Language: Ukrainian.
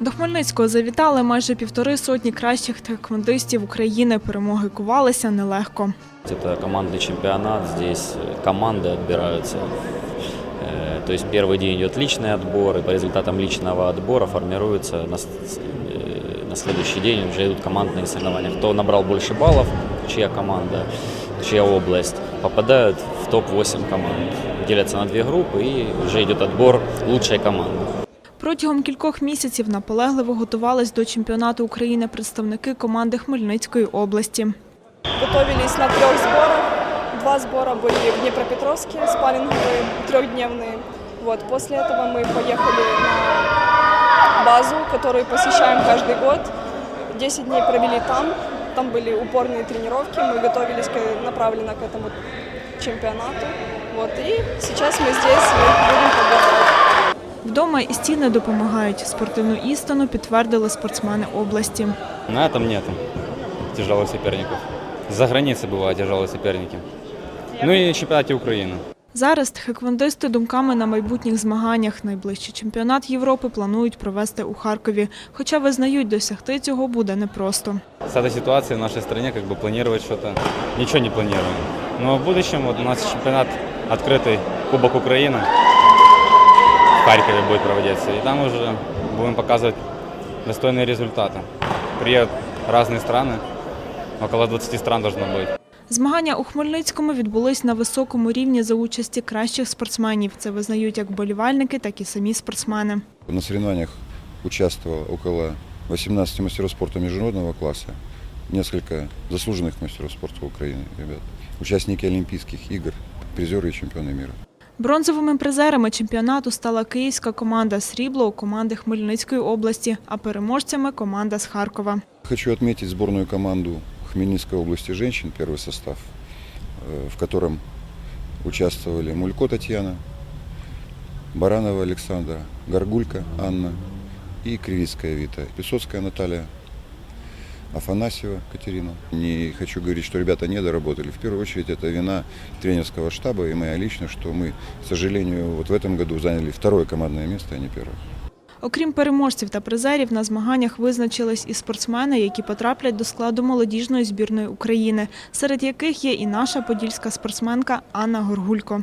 До Хмельницького завітали майже півтори сотні кращих тхеквондистів України. Перемоги кувалися нелегко. Это командный чемпионат, здесь э, команды отбираются. Э, То есть первый день идет личный отбор, и по результатам личного отбора формируется на, с- э, на следующий день уже идут командные соревнования. Кто набрал больше баллов, чья команда, чья область, попадают в топ-8 команд. Делятся на две группы, и уже идет отбор лучшей команды. Протягом кількох місяців наполегливо готувались до чемпіонату України представники команди Хмельницької області. готовились на трех сборах. Два сбора были в Днепропетровске, спарринговые, трехдневные. Вот, после этого мы поехали на базу, которую посещаем каждый год. 10 дней провели там. Там были упорные тренировки. Мы готовились к- направленно к этому чемпионату. Вот, и сейчас мы здесь и будем побеждать. Вдома і стіни допомагають. Спортивну істину підтвердили спортсмени області. На этом нету тяжелых соперников. За границей бывают тяжелые соперники. Ну и на чемпионате Украины. Зараз тхеквондисти думками на майбутніх змаганнях. Найближчий чемпіонат Європи планують провести у Харкові. Хоча визнають, досягти цього буде непросто. С этой ситуацией в нашей стране как бы планировать что-то, ничего не планируем. Но в будущем вот у нас чемпионат открытый, Кубок Украины в Харькове будет проводиться. И там уже будем показывать достойные результаты. Приедут разные страны, около 20 стран должно быть. Змагання у Хмельницькому відбулись на високому рівні за участі кращих спортсменів. Це визнають як болівальники, так і самі спортсмени. На соревнованиях участвовало около 18 мастеров спорта международного класса, несколько заслуженных мастеров спорта Украины, ребят, участники Олимпийских игр, призеры и чемпионы мира. Бронзовими призерами чемпіонату стала київська команда «Срібло» у команди Хмельницької області, а переможцями команда з Харкова. Хочу отметить сборную команду Хмельницкой области женщин, первый состав, э, в котором участвовали Мулько Татьяна, Баранова Александра, Горгулька Анна и Кривицкая Вита, Песоцкая Наталья, Афанасьева Катерина. Не хочу говорить, что ребята не доработали. В первую очередь это вина тренерского штаба и моя лично, что мы, к сожалению, вот в этом году заняли второе командное место, а не первое. Окрім переможців та призерів, на змаганнях визначились і спортсмени, які потраплять до складу молодіжної збірної України, серед яких є і наша подільська спортсменка Анна Горгулько.